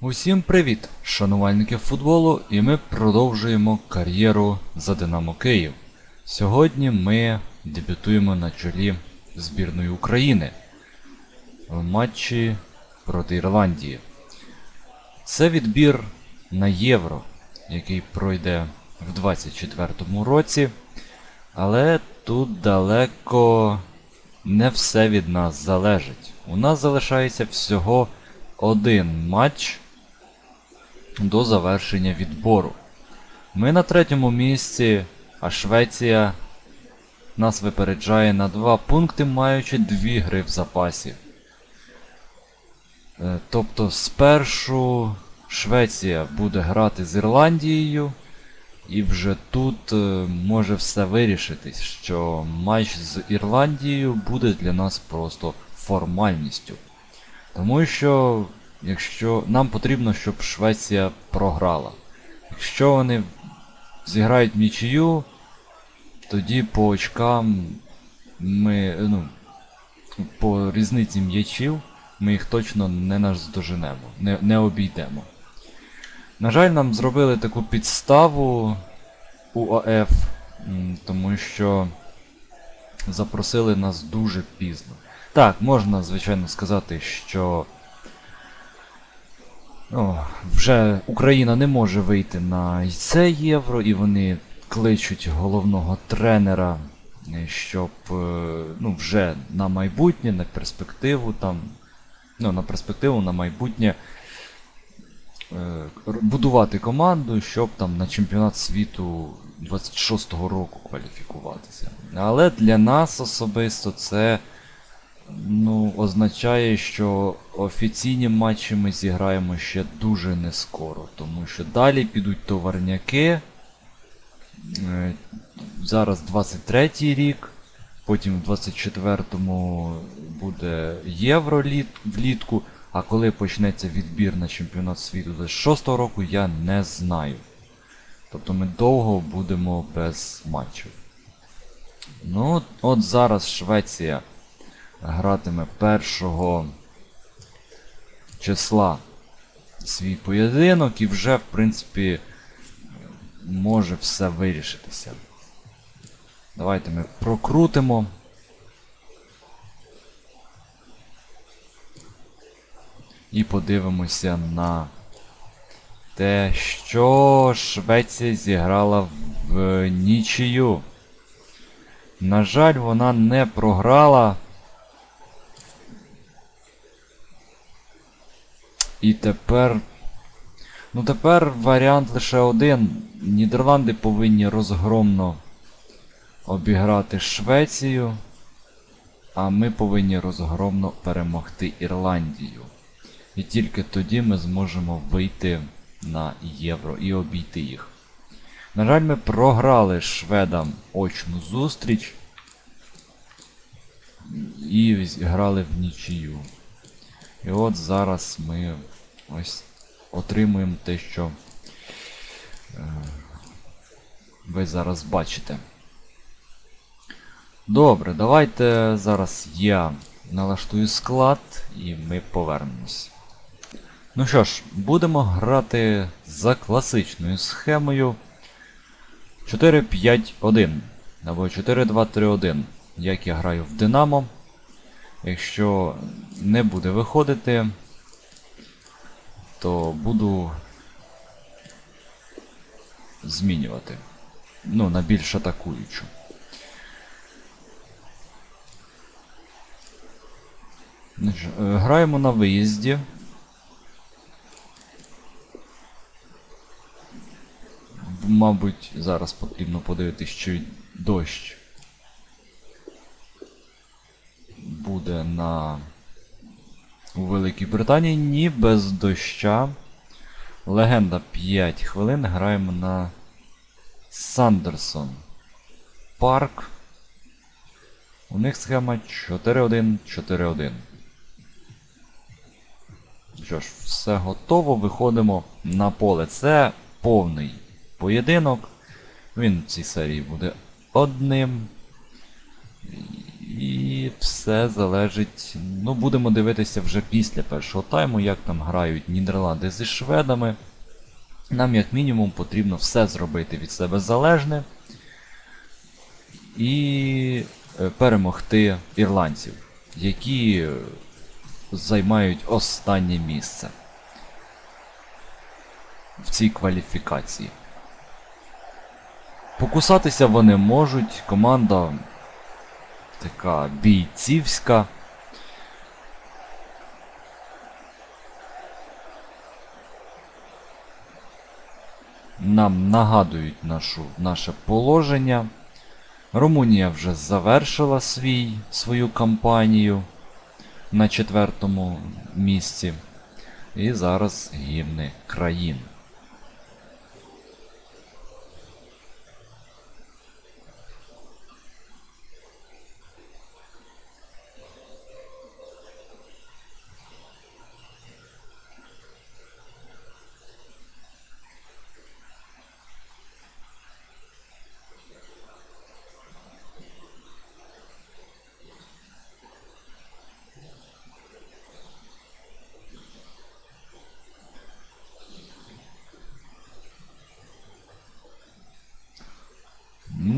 Усім привіт, шанувальники футболу, і ми продовжуємо кар'єру за Динамо Київ. Сьогодні ми дебютуємо на чолі збірної України в матчі проти Ірландії. Це відбір на Євро, який пройде в 2024 році. Але тут далеко не все від нас залежить. У нас залишається всього один матч до завершення відбору. Ми на третьому місці, а Швеція нас випереджає на два пункти, маючи дві гри в запасі. Е, Тобто спершу Швеція буде грати з Ірландією, і вже тут е, може все вирішитись, що матч з Ірландією буде для нас просто формальністю. Тому що якщо нам потрібно, щоб Швеція програла. Якщо вони зіграють нічию, тоді по очкам ми. ну, по різниці м'ячів ми їх точно не наздоженемо, не, не обійдемо. На жаль, нам зробили таку підставу УАФ, тому що запросили нас дуже пізно. Так, можна, звичайно, сказати, що о, вже Україна не може вийти на це євро, і вони кличуть головного тренера, е, щоб е, ну, вже на майбутнє, на перспективу там. Ну, на перспективу, на майбутнє е, будувати команду, щоб там на чемпіонат світу 26-го року кваліфікуватися. Але для нас особисто це ну, означає, що офіційні матчі ми зіграємо ще дуже не скоро, тому що далі підуть товарняки. Е, Зараз 23-й рік, потім в 24-му буде Євро літ, влітку, а коли почнеться відбір на чемпіонат світу 26-го року, я не знаю. Тобто ми довго будемо без матчів. Ну, от зараз Швеція гратиме 1 числа свій поєдинок і вже, в принципі, може все вирішитися. Давайте ми прокрутимо. І подивимося на те, що Швеція зіграла в нічию. На жаль, вона не програла. І тепер. Ну тепер варіант лише один. Нідерланди повинні розгромно обіграти Швецію, а ми повинні розгромно перемогти Ірландію. І тільки тоді ми зможемо вийти на євро і обійти їх. На жаль, ми програли шведам очну зустріч і грали в нічию. І от зараз ми ось отримуємо те, що е, ви зараз бачите. Добре, давайте зараз я налаштую склад і ми повернемось. Ну що ж, будемо грати за класичною схемою 4-5-1 або 4-2-3-1, як я граю в Динамо. Якщо не буде виходити, то буду змінювати. Ну, на більш атакуючу. Е, Граємо на виїзді. Мабуть, зараз потрібно подивитись, чи дощ буде на у Великій Британії. Ні, без доща. Легенда 5 хвилин. Граємо на Сандерсон Парк. У них схема 4-1-4-1. Що ж, все готово. Виходимо на поле. Це повний поєдинок. Він в цій серії буде одним. І все залежить. Ну, будемо дивитися вже після першого тайму, як там грають Нідерланди зі шведами. Нам, як мінімум, потрібно все зробити від себе залежне і е, перемогти ірландців, які займають останнє місце в цій кваліфікації. Покусатися вони можуть. Команда така бійцівська. Нам нагадують нашу, наше положення. Румунія вже завершила свій, свою кампанію на четвертому місці. І зараз гімни країн.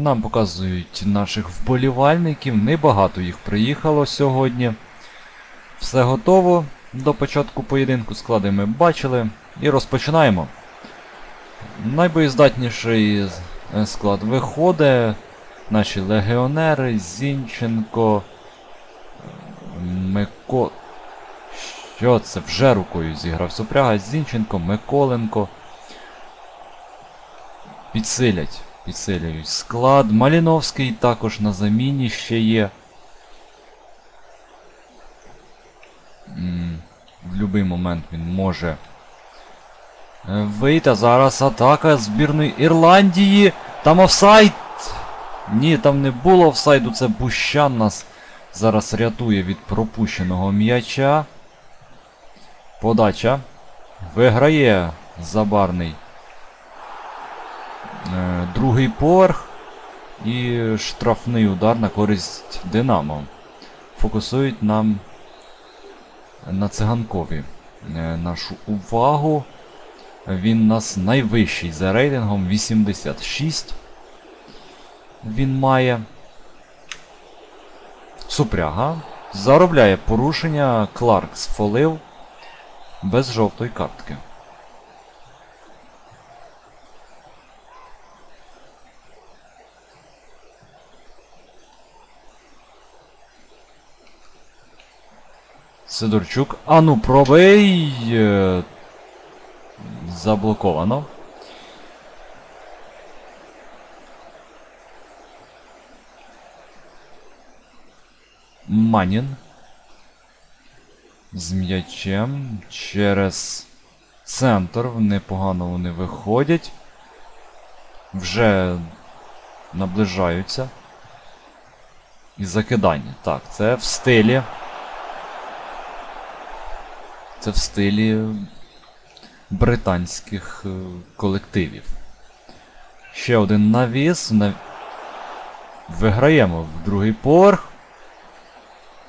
Нам показують наших вболівальників. Небагато їх приїхало сьогодні. Все готово. До початку поєдинку склади ми бачили. І розпочинаємо. Найбоєздатніший е, склад виходить. Наші легіонери, Зінченко. Мико. Що це? Вже рукою зіграв Супряга, Зінченко, Миколенко. Підсилять. Підсилюють склад. Маліновський також на заміні ще є. В будь-який момент він може е, вийти. Зараз атака збірної Ірландії. Там офсайд! Ні, там не було офсайду, це Бущан нас зараз рятує від пропущеного м'яча. Подача. Виграє Забарний. Е, Другий поверх і штрафний удар на користь Динамо. Фокусують нам на циганкові е, нашу увагу. Він у нас найвищий за рейтингом 86. Він має. Супряга. Заробляє порушення. Кларк сфолив без жовтої картки. Сидорчук. А ну пробий. Е, Заблоковано. Манін. З м'ячем через центр. Непогано вони виходять. Вже наближаються. І закидання. Так, це в стилі. Це в стилі британських е, колективів. Ще один навіс. Нав... Виграємо в другий поверх.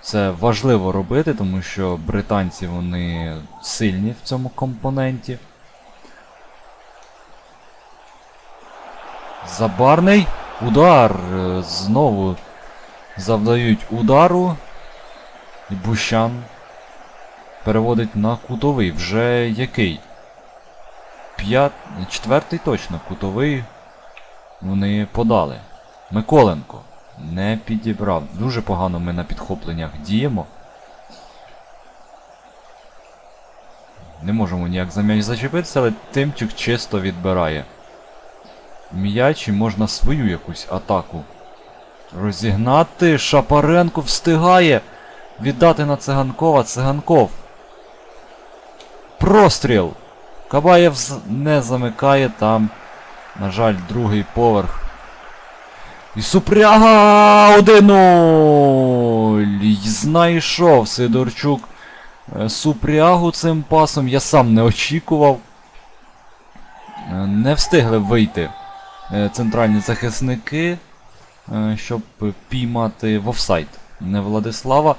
Це важливо робити, тому що британці вони сильні в цьому компоненті. Забарний. Удар. Е, Знову завдають удару. І Бущан переводить на кутовий. Вже який? П'ят... Четвертий точно кутовий вони подали. Миколенко не підібрав. Дуже погано ми на підхопленнях діємо. Не можемо ніяк за м'яч зачепитися, але Тимчик чисто відбирає. М'яч і можна свою якусь атаку розігнати. Шапаренко встигає віддати на циганкова. Циганков. Простріл! Кабаєв не замикає там. На жаль, другий поверх. І Супряга 1-0! Знайшов Сидорчук е, Супрягу цим пасом. Я сам не очікував. Е, Не встигли вийти е, центральні захисники, щоб піймати в офсайд не Владислава.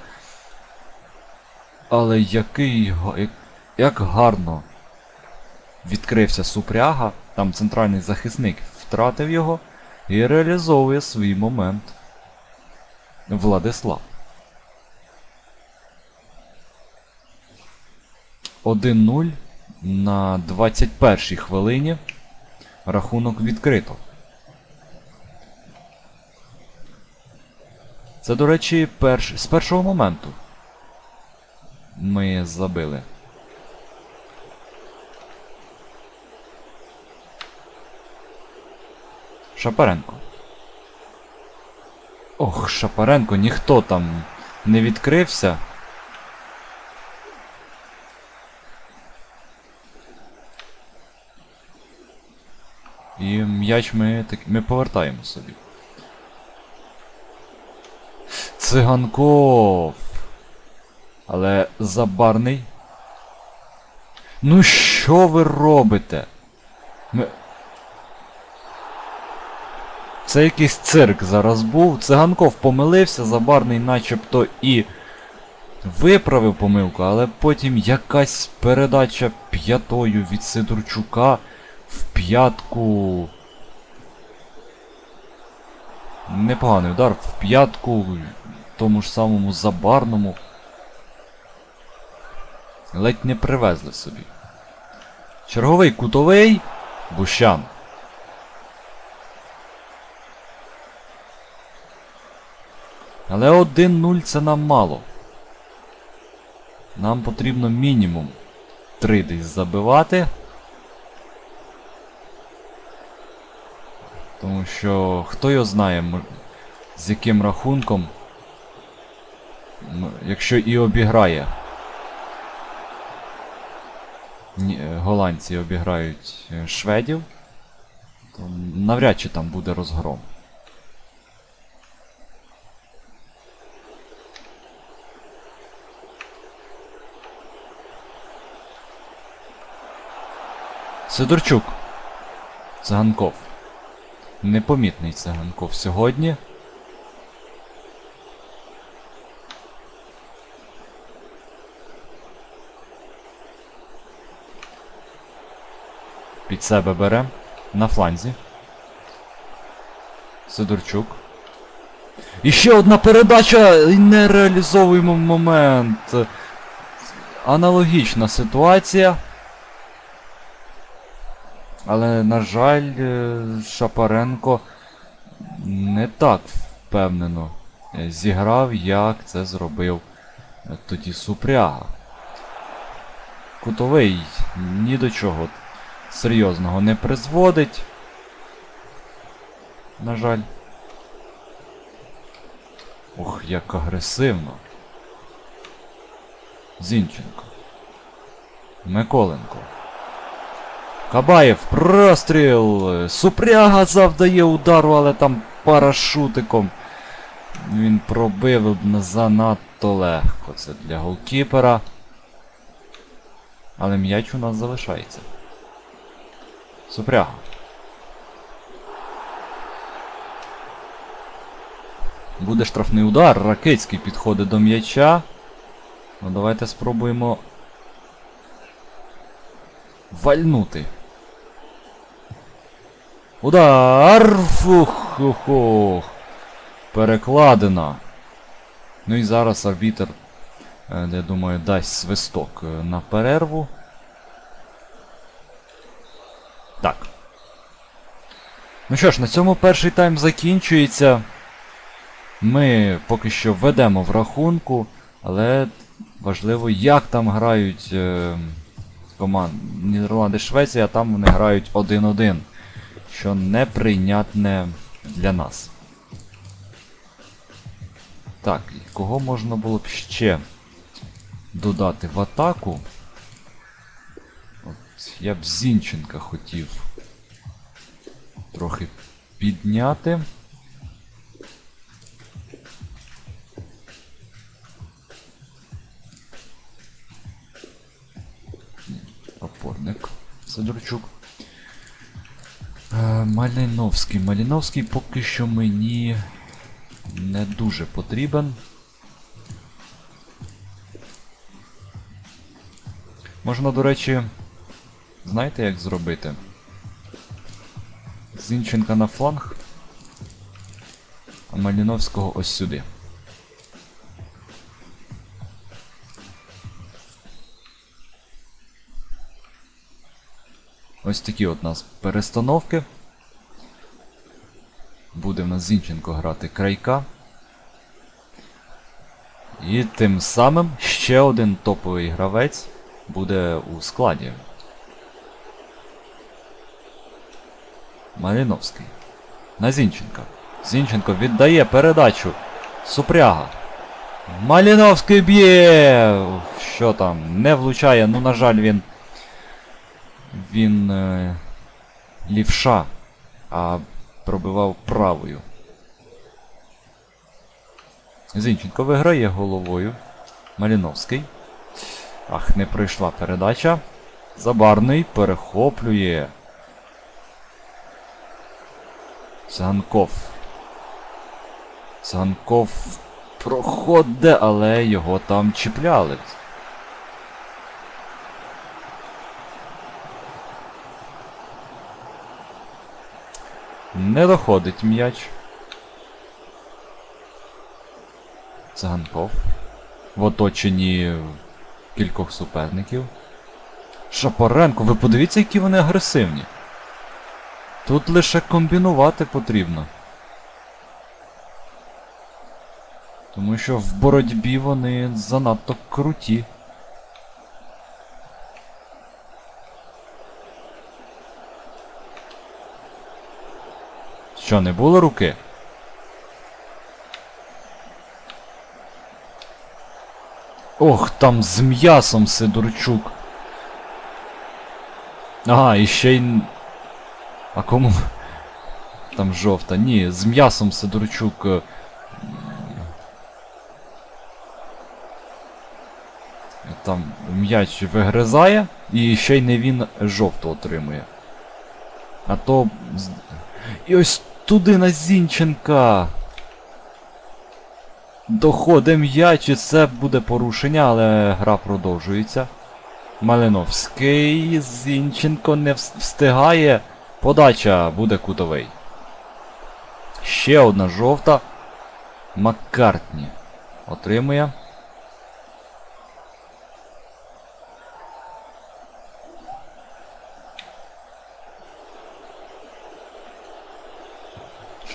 Але який як, гарно відкрився супряга, там центральний захисник втратив його і реалізовує свій момент. Владислав. 1-0 на 21-й хвилині. Рахунок відкрито. Це, до речі, перш... з першого моменту ми забили. Шапаренко. Ох, Шапаренко, ніхто там не відкрився. І м'яч ми, так, ми повертаємо собі. Циганков. Але забарний. Ну що ви робите? Ми... Це якийсь цирк зараз був. Циганков помилився, забарний начебто і виправив помилку, але потім якась передача п'ятою від Сидорчука в п'ятку. Непоганий удар в п'ятку тому ж самому забарному. Ледь не привезли собі. Черговий кутовий. Бущан. Але 1-0 це нам мало. Нам потрібно мінімум 3 десь забивати. Тому що хто його знає, з яким рахунком, якщо і обіграє. Е, голландці обіграють е, шведів, то навряд чи там буде розгром. Сидорчук. Циганков. Непомітний циганков сьогодні. Під себе бере. На фланзі. Сидорчук. І ще одна передача! і Не реалізовуємо момент. Аналогічна ситуація. Але, на жаль, е, Шапаренко не так впевнено е, зіграв, як це зробив тоді Супряга. Кутовий ні до чого серйозного не призводить. На жаль. Ох, як агресивно. Зінченко. Миколенко. Кабаєв, простріл! Супряга завдає удару, але там парашутиком. Він пробив занадто легко. Це для голкіпера. Але м'яч у нас залишається. Супряга. Буде штрафний удар. Ракицький підходить до м'яча. Ну давайте спробуємо вальнути. Удар! Фух-хух-хух. Перекладена. Ну і зараз арбітер, е, я думаю, дасть свисток е, на перерву. Так. Ну що ж, на цьому перший тайм закінчується. Ми поки що ведемо в рахунку, але важливо, як там грають е, команд Нідерланди Швеція, а там вони грають 1-1, що неприйнятне для нас. Так, кого можна було б ще додати в атаку? От, я б Зінченка хотів трохи підняти. Опорник Сидорчук. Е, Маліновський. Маліновський поки що мені не дуже потрібен. Можна, до речі, знаєте, як зробити? Зінченка на фланг, а Маліновського ось сюди. Ось такі от у нас перестановки. Буде в нас Зінченко грати крайка. І тим самим ще один топовий гравець буде у складі. Маліновський. На Зінченка. Зінченко віддає передачу. Супряга. Маліновський б'є! Що там? Не влучає, ну, на жаль, він. Він. Е, лівша, а пробивав правою. Зінченко виграє головою. Маліновський. Ах, не пройшла передача. Забарний перехоплює. Циганков. Циганков проходить, але його там чіпляли. Не доходить м'яч. Циганков. В оточенні кількох суперників. Шапоренко, ви подивіться, які вони агресивні. Тут лише комбінувати потрібно. Тому що в боротьбі вони занадто круті. Що, не було руки? Ох, там з м'ясом Сидорчук. Ага, і ще й. А кому? Там жовта. Ні, з м'ясом Сидорчук. е, Там м'яч вигризає, і ще й не він жовту отримує. А то. І ось туди на Зінченка. Доходить м'яч, і це буде порушення, але гра продовжується. Малиновський. Зінченко не встигає. Подача буде кутовий. Ще одна жовта. Маккартні. Отримує.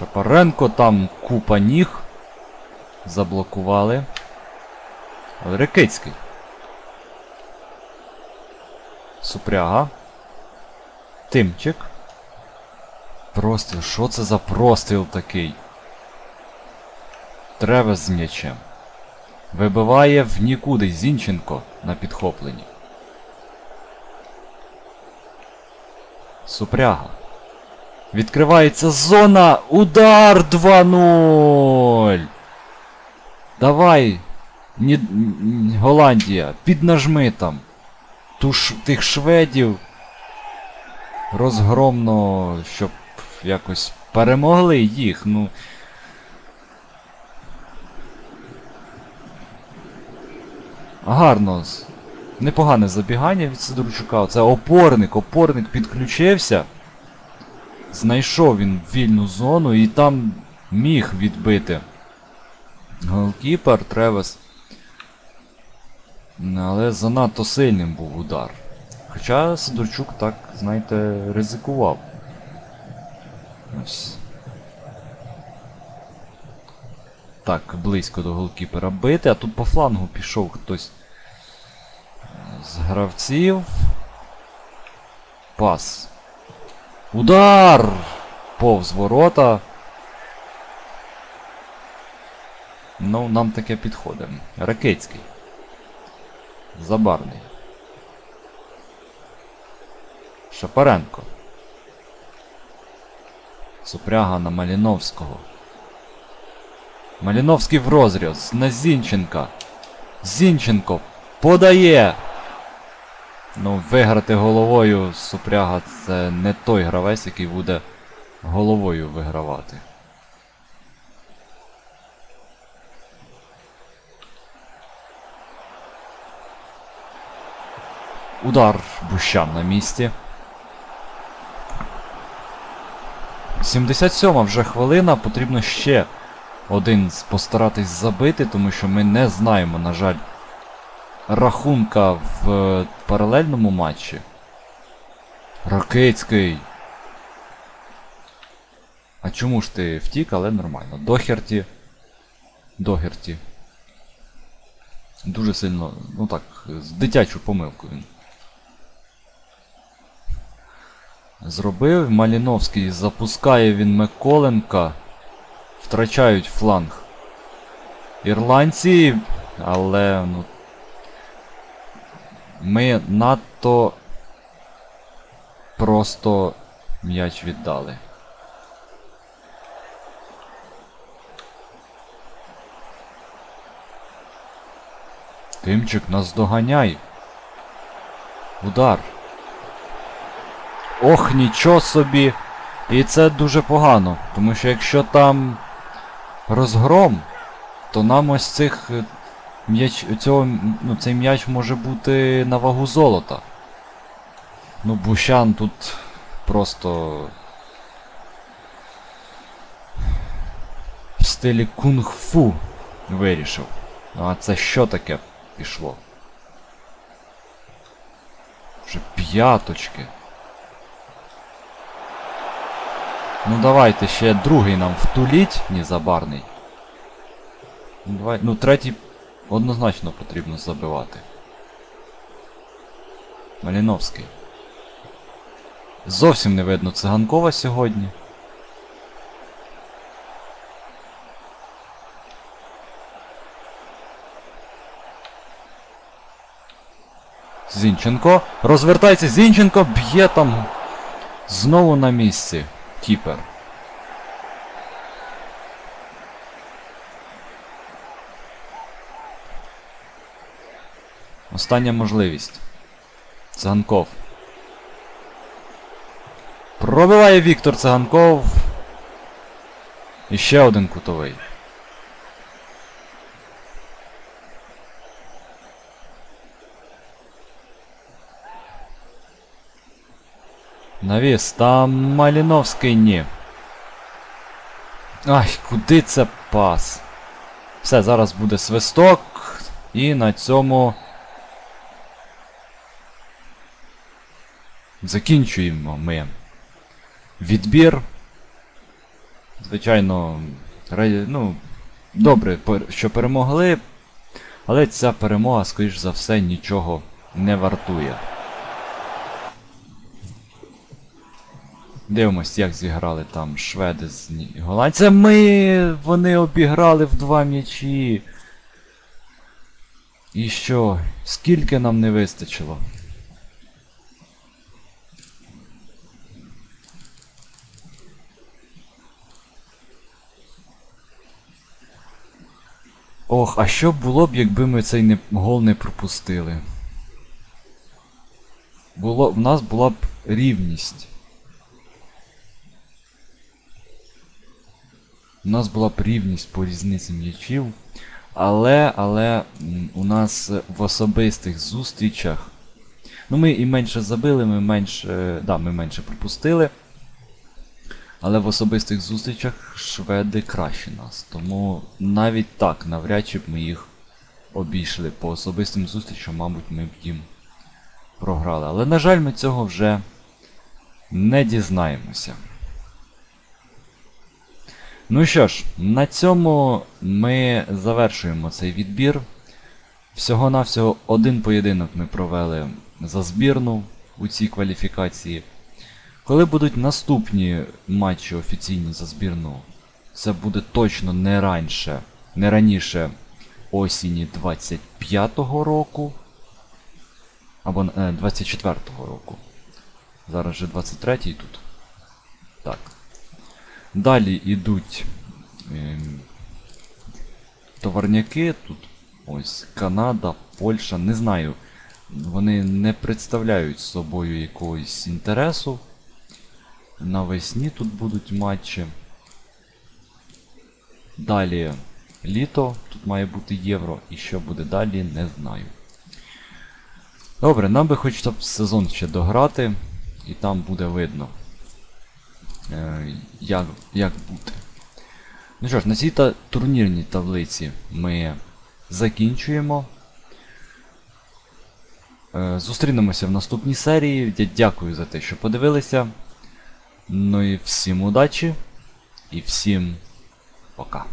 Шапаренко там купа ніг. Заблокували. Рекицький. Супряга. Тимчик. Простріл. Що це за простріл такий? Тревес з м'ячем. Вибиває в нікуди Зінченко на підхопленні. Супряга. Відкривається зона. Удар 2-0. Давай. Ні... Голландія. Піднажми там. Ту ш... Тих шведів. Розгромно, щоб якось перемогли їх. Ну. Гарно. Непогане забігання від Сидорчука. Це опорник. Опорник підключився. Знайшов він вільну зону і там міг відбити. Голкіпер Тревес. Але занадто сильним був удар. Хоча Сидорчук так, знаєте, ризикував. Ось. Так, близько до голкіпера бити, а тут по флангу пішов хтось з гравців. Пас. Удар! Повз ворота. Ну, нам таке підходить. Ракетський. Забарний. Шапаренко. Супряга на Маліновського. Маліновський в розріз. На Зінченка. Зінченко подає. Ну, виграти головою Супряга це не той гравець, який буде головою вигравати. Удар Бущан на місці. 77 вже хвилина, потрібно ще один постаратись забити, тому що ми не знаємо, на жаль, рахунка в е, паралельному матчі. Ракицький. А чому ж ти втік, але нормально. Дохерті. Дохерті. Дуже сильно, ну так, з дитячу помилку він. Зробив. Маліновський запускає він Миколенка. Втрачають фланг. Ірландці, але ну. Ми надто просто м'яч віддали. Тимчик, наздоганяй. Удар. Ох, нічого собі. І це дуже погано, тому що якщо там розгром, то нам ось цих м'яч, цього, ну, цей м'яч може бути на вагу золота. Ну, Бущан тут просто в стилі кунг-фу вирішив. Ну а це що таке пішло? Вже п'яточки. Ну давайте ще другий нам втуліть, незабарний. Ну, давай, ну третій однозначно потрібно забивати. Маліновський. Зовсім не видно циганкова сьогодні. Зінченко. Розвертається Зінченко, б'є там знову на місці. Кіпер. Остання можливість. Циганков. Пробиває Віктор Циганков. І ще один кутовий. Навіс, там Маліновський ні. Ай, куди це пас? Все, зараз буде свисток. І на цьому. Закінчуємо ми відбір. Звичайно, ну, добре, що перемогли, але ця перемога, скоріш за все, нічого не вартує. Дивимось, як зіграли там шведи з голландцями. Ми вони обіграли в два м'ячі. І що? Скільки нам не вистачило? Ох, а що було б, якби ми цей не, гол не пропустили? Було, в нас була б рівність. У нас була б рівність по різниці м'ячів. Але, але у нас е, в особистих зустрічах. Ну, ми і менше забили, ми менше. Да, ми менше пропустили. Але в особистих зустрічах шведи краще нас. Тому навіть так, навряд чи б ми їх обійшли. По особистим зустрічам, мабуть, ми б їм програли. Але, на жаль, ми цього вже не дізнаємося. Ну що ж, на цьому ми завершуємо цей відбір. Всього-навсього один поєдинок ми провели за збірну у цій кваліфікації. Коли будуть наступні матчі офіційні за збірну, це буде точно не раніше, не раніше осені 25-го року. Або е, 24-го року. Зараз же 23-й тут. Так. Далі йдуть ем, товарняки. Тут ось Канада, Польща, не знаю. Вони не представляють собою якогось інтересу. Навесні тут будуть матчі. Далі літо, тут має бути євро, і що буде далі, не знаю. Добре, нам би хоч щоб сезон ще дограти, і там буде видно, е, як, як бути. Ну що ж, на цій та турнірній таблиці ми закінчуємо. Е, Зустрінемося в наступній серії. Дякую за те, що подивилися. Ну і всім удачі і всім пока.